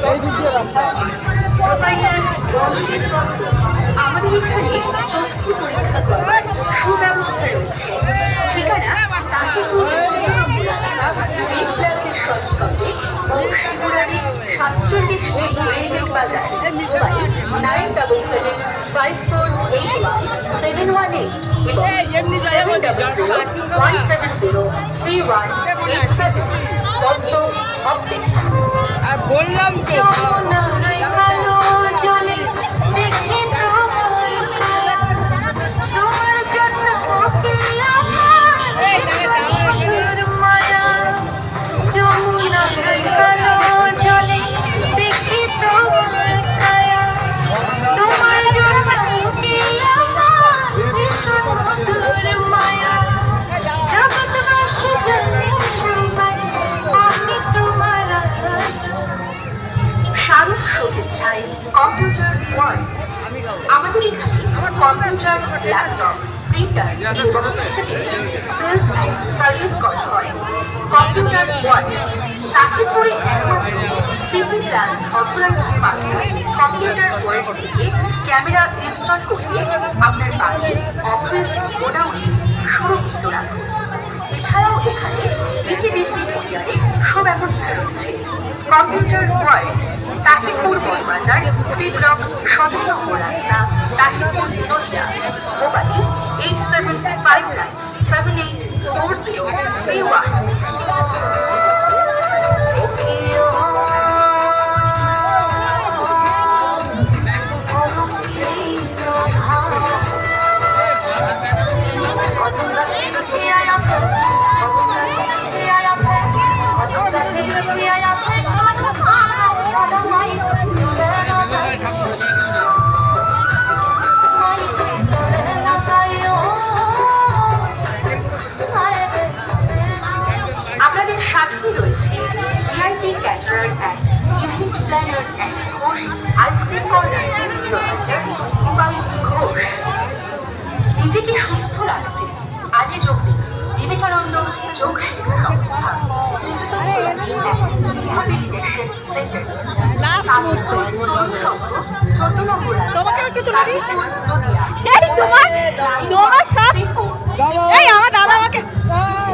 Sai do dia da আমাদের হয় এখানে চক্ষু পরীক্ষা করার সুব্যবস্থা রয়েছে ঠিকানা তাহিপুর প্লাসের বংশীপুরারি সাতচল্লিশ রেলগেট বাজার mobile nine double seven five four eight one seven one eight এবং seven double zero one seven zero three one eight seven Dutta optics আর বললাম তো শুভেচ্ছায় কম্পিউটার ওয়ার্ল্ড আমাদের এখানে computer laptop printer sales service করা হয় computer world তাকিপুরে একমাত্র CP plus authorise master computer camera install করিয়ে আপনার বাড়ির অফিস গোডাউনে সুরক্ষিত রাখুন। এছাড়াও এখানে ডিটিডিসি কুরিয়ারে সুব্যবস্থা রয়েছে। Computer world Tahipur Banbazar C block সতেরো নম্বর রাস্তা Tahipur Nadia mobile eight seven five nine seven eight four zero three one আপনাদের রয়েছে। VIP caterer and event planner and Ghosh ice cream corner Gopal Ghosh. নিজেকে সুস্থ রাখতে আজই যোগ দিন। বিবেকানন্দ যোগ শিক্ষা সংস্থা তোমাকে একটু তুলে দিই। নদিয়া এই তোমার